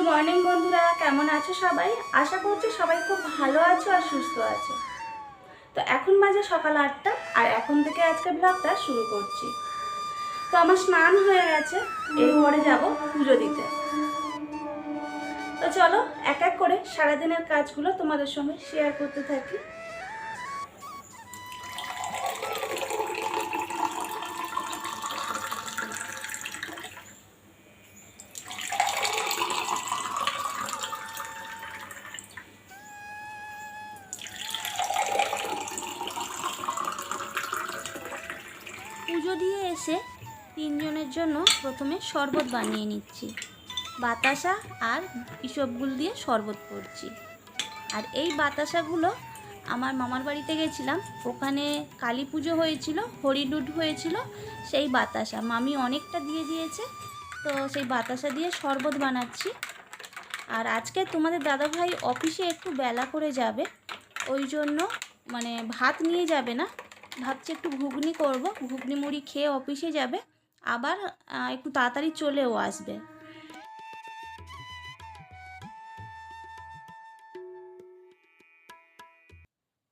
Good morning বন্ধুরা, কেমন আছো সবাই? আশা করছি সবাই খুব ভালো আছো আর সুস্থ আছো। তো এখন বাজে সকাল আটটা, আর এখন থেকে আজকে ব্লগটা শুরু করছি। তো আমার স্নান হয়ে গেছে, এরপরে যাব পুজো দিতে। তো চলো, এক এক করে সারাদিনের কাজগুলো তোমাদের সঙ্গে শেয়ার করতে থাকি। পুজো দিয়ে এসে তিনজনের জন্য প্রথমে শরবত বানিয়ে নিচ্ছি। বাতাসা আর ইসবগুল দিয়ে শরবত করছি। আর এই বাতাসাগুলো আমার মামার বাড়িতে গেছিলাম। ওখানে কালী পুজো হয়েছিল হরিডুড হয়েছিল, সেই বাতাসা। মামি অনেকটা দিয়ে দিয়েছে, তো সেই বাতাসা দিয়ে শরবত বানাচ্ছি। আর আজকে তোমাদের দাদাভাই অফিসে একটু বেলা করে যাবে, ওই জন্য মানে ভাত নিয়ে যাবে না ভাবছি একটু ঘুগনি করব। ঘুগনি মুড়ি খেয়ে অফিসে যাবে। আবার একটু তাড়াতাড়ি চলেও আসবে।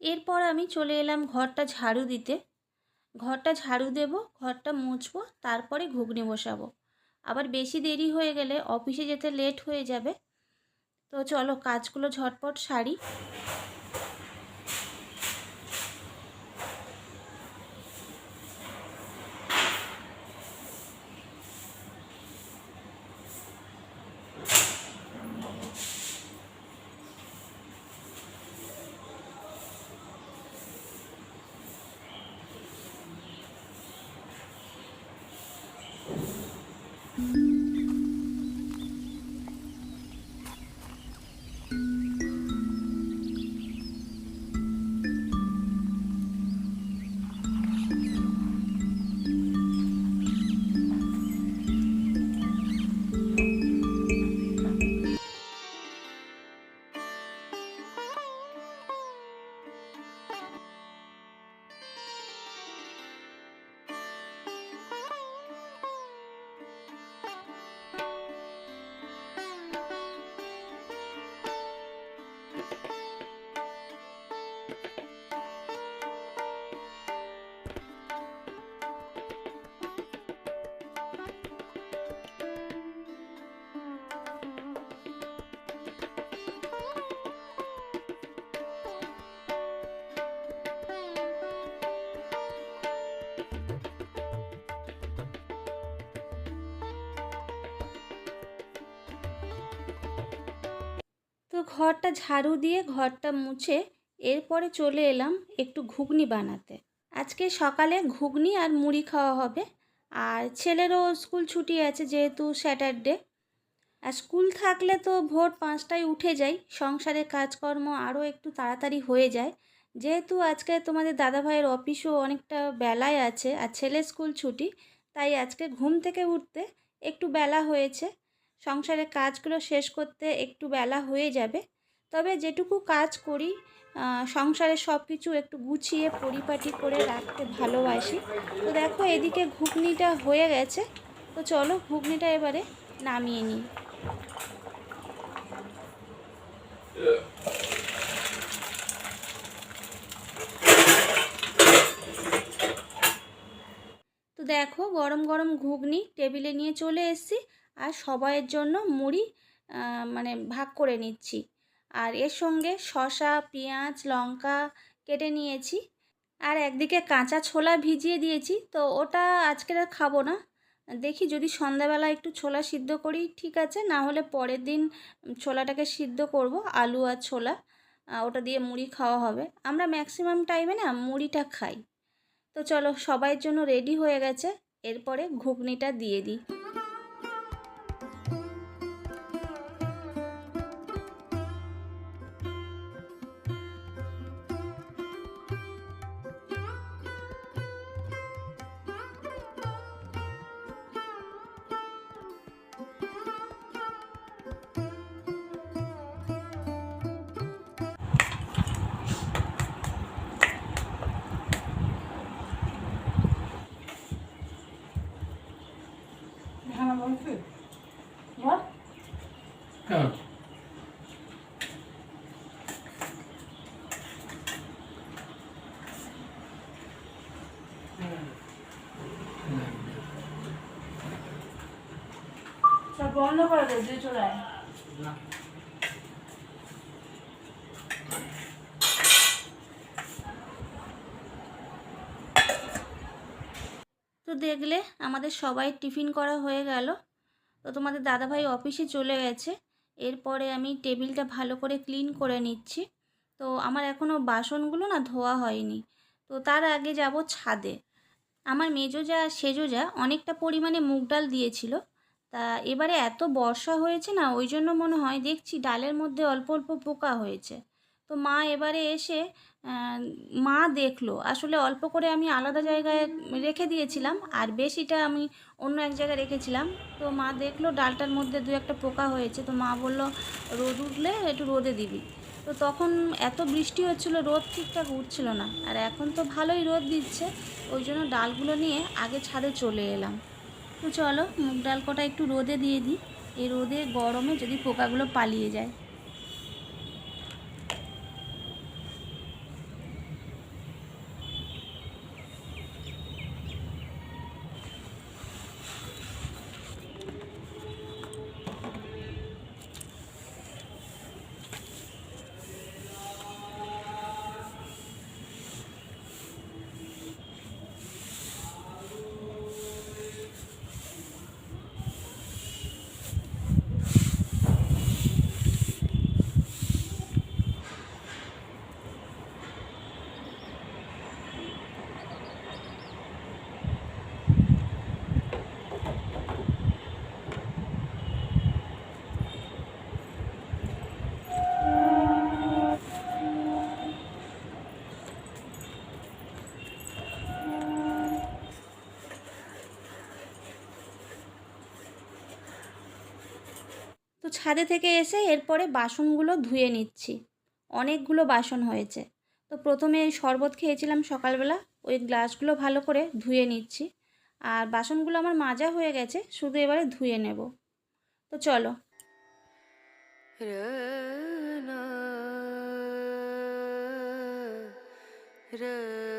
এরপর আমি চলে এলাম ঘরটা ঝাড়ু দিতে। ঘরটা ঝাড়ু দেব, ঘরটা মুছবো, তারপরে ঘুগনি বসাবো। আবার বেশি দেরি হয়ে গেলে অফিসে যেতে লেট হয়ে যাবে। তো চলো, কাজগুলো ঝটপট সারি। তো ঘরটা ঝাড়ু দিয়ে ঘরটা মুছে এরপরে চলে এলাম একটু ঘুগনি বানাতে। আজকে সকালে ঘুগনি আর মুড়ি খাওয়া হবে। আর ছেলেরও স্কুল ছুটি আছে যেহেতু স্যাটারডে। আর স্কুল থাকলে তো ভোর পাঁচটায় উঠে যাই। সংসারের কাজকর্ম আরও একটু তাড়াতাড়ি হয়ে যায়। যেহেতু আজকে তোমাদের দাদাভাইয়ের অফিসও অনেকটা বেলায় আছে আর ছেলের স্কুল ছুটি, তাই আজকে ঘুম থেকে উঠতে একটু বেলা হয়েছে। সংসারের কাজগুলো শেষ করতে একটু বেলা হয়ে যাবে। তবে যেটুকু কাজ করি আহ, সংসারের সব কিছু একটু গুছিয়ে পরিপাটি করে রাখতে ভালোবাসি। তো দেখো এদিকে ঘুগনিটা হয়ে গেছে। তো চলো ঘুগনিটা এবারে নামিয়ে নিই। তো দেখো গরম গরম ঘুগনি টেবিলে নিয়ে চলে এসেছি। আর সবাইয়ের জন্য মুড়ি মানে ভাগ করে নিচ্ছি। আর এর সঙ্গে শসা, পেঁয়াজ, লঙ্কা কেটে নিয়েছি। আর একদিকে কাঁচা ছোলা ভিজিয়ে দিয়েছি, তো ওটা আজকে আর খাব না। দেখি যদি সন্ধ্যাবেলা একটু ছোলা সিদ্ধ করি, ঠিক আছে। না হলে পরের দিন ছোলাটাকে সিদ্ধ করব, আলু আর ছোলা। ওটা দিয়ে মুড়ি খাওয়া হবে। আমরা ম্যাক্সিমাম টাইমে না মুড়িটা খাই। তো চলো সবাইয়ের জন্য রেডি হয়ে গেছে। এরপরে ঘুগনিটা দিয়ে দিই। তো দেখলে আমাদের সবাই টিফিন করা হয়ে গেল। তো তোমাদের দাদাভাই অফিসে চলে গেছে। এরপরে আমি টেবিলটা ভালো করে ক্লিন করে নিচ্ছি। তো আমার এখনও বাসনগুলো না ধোয়া হয়নি। তো তার আগে যাব ছাদে। আমার মেজো যা, সেজো যা, অনেকটা পরিমাণে মুগ ডাল দিয়েছিল। তা এবারে এত বর্ষা হয়েছে না, ওই জন্য মনে হয় দেখছি ডালের মধ্যে অল্প অল্প পোকা হয়েছে। তো মা এবারে এসে মা দেখল। আসলে অল্প করে আমি আলাদা জায়গায় রেখে দিয়েছিলাম, আর বেশিটা আমি অন্য এক জায়গায় রেখেছিলাম। তো মা দেখল ডালটার মধ্যে দু একটা পোকা হয়েছে, তো মা বলল, রোদ উঠলে একটু রোদে দিবি। তো তখন এত বৃষ্টি হচ্ছিল, রোদ ঠিকঠাক উঠছিল না। আর এখন তো ভালোই রোদ দিচ্ছে, ওই জন্য ডালগুলো নিয়ে আগে ছাদে চলে এলাম। তো চলো, মুগ ডাল কটা একটু রোদে দিয়ে দিই। এই রোদে গরমে যদি পোকাগুলো পালিয়ে যায়। ছাদে থেকে এসে এরপরে বাসনগুলো ধুয়ে নিচ্ছি। অনেকগুলো বাসন হয়েছে। তো প্রথমে শরবত খেয়েছিলাম সকালবেলা। ওই গ্লাসগুলো ভালো করে ধুয়ে নিচ্ছি। আর বাসনগুলো আমার মাজা হয়ে গেছে, শুধু এবারে ধুয়ে নেব। তো চলো। रना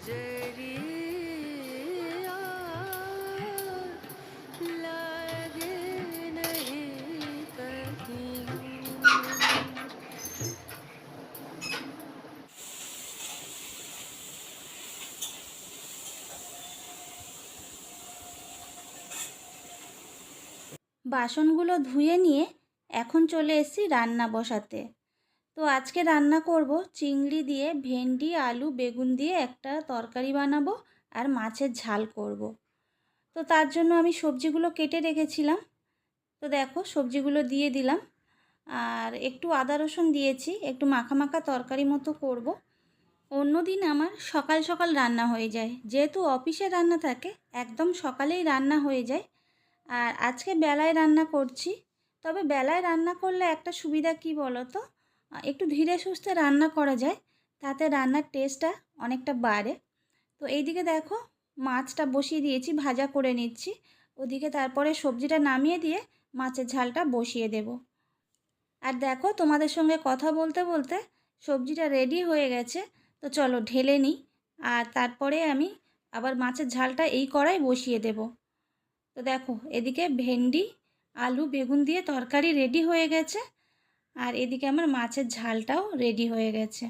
नजरिया लागे नहीं कहीं বাসনগুলো ধুয়ে নিয়ে এখন চলে এসেছি রান্না বসাতে তো আজকে রান্না করব চিংড়ি দিয়ে, ভেন্ডি, আলু, বেগুন দিয়ে একটা তরকারি বানাবো আর মাছের ঝাল করব। তো তার জন্য আমি সবজিগুলো কেটে রেখেছিলাম। তো দেখো সবজিগুলো দিয়ে দিলাম। আর একটু আদা রসুন দিয়েছি, একটু মাখা মাখা তরকারি মতো করব। অন্য দিন আমার সকাল সকাল রান্না হয়ে যায়। যেহেতু অফিসে রান্না থাকে, একদম সকালেই রান্না হয়ে যায়। আর আজকে বেলায় রান্না করছি। তবে বেলায় রান্না করলে একটা সুবিধা কি বলো তো একটু ধীরে সুস্থে রান্না করা যায়, তাতে রান্নার টেস্টটা অনেকটা বাড়ে। তো এইদিকে দেখো, মাছটা বসিয়ে দিয়েছি, ভাজা করে নিচ্ছি। ওদিকে তারপরে সবজিটা নামিয়ে দিয়ে মাছের ঝালটা বসিয়ে দেব। আর দেখো, তোমাদের সঙ্গে কথা বলতে বলতে সবজিটা রেডি হয়ে গেছে। তো চলো ঢেলে নিই। আর তারপরে আমি আবার মাছের ঝালটা এই কড়াই বসিয়ে দেব। তো দেখো, এদিকে ভেন্ডি, আলু, বেগুন দিয়ে তরকারি রেডি হয়ে গেছে। আর এদিকে আমার মাছের ঝালটাও রেডি হয়ে গেছে।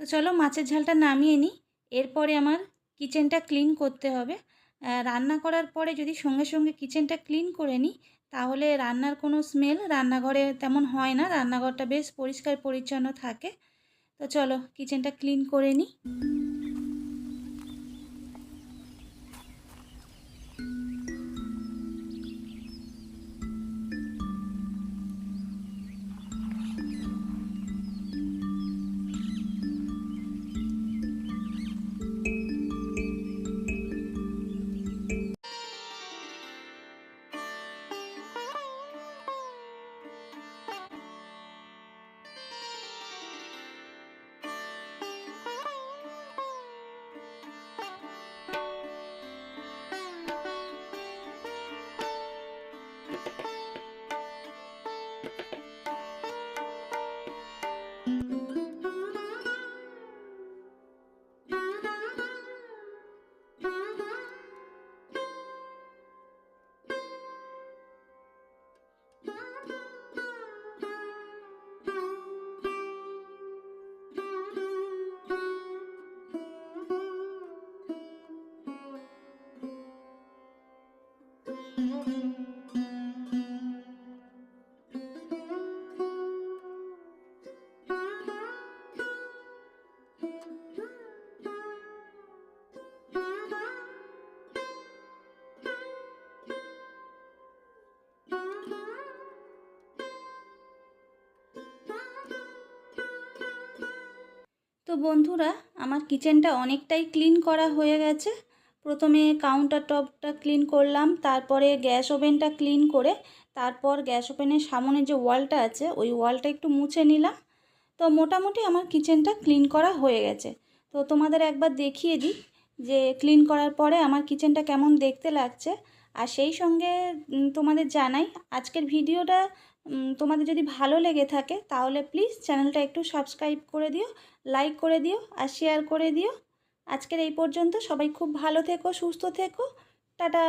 তো চলো মাছের ঝালটা নামিয়ে নিই। এরপরে আমার কিচেনটা ক্লিন করতে হবে। রান্না করার পরে যদি সঙ্গে সঙ্গে কিচেনটা ক্লিন করে নিই, তাহলে রান্নার কোনো স্মেল রান্নাঘরে তেমন হয় না। রান্নাঘরটা বেশ পরিষ্কার পরিচ্ছন্ন থাকে। তো চলো কিচেনটা ক্লিন করে নিই। বন্ধুরা, আমার কিচেনটা অনেকটাই ক্লিন করা হয়ে গেছে। প্রথমে কাউন্টার টপটা ক্লিন করলাম, তারপরে গ্যাস ওভেনটা ক্লিন করে, তারপর গ্যাস ওভেনের সামনে যে ওয়ালটা আছে, ওই ওয়ালটা একটু মুছে নিলাম। তো মোটামুটি আমার কিচেনটা ক্লিন করা হয়ে গেছে। তো তোমাদের একবার দেখিয়ে দিই যে ক্লিন করার পরে আমার কিচেনটা কেমন দেখতে লাগছে। আর সেই সঙ্গে তোমাদের জানাই, আজকের ভিডিওটা তোমাদের যদি ভালো লেগে থাকে, তাহলে প্লিজ চ্যানেলটা একটু সাবস্ক্রাইব করে দিও লাইক করে দিও আর শেয়ার করে দিও। আজকের এই পর্যন্ত সবাই খুব ভালো থেকো, সুস্থ থেকো। টাটা!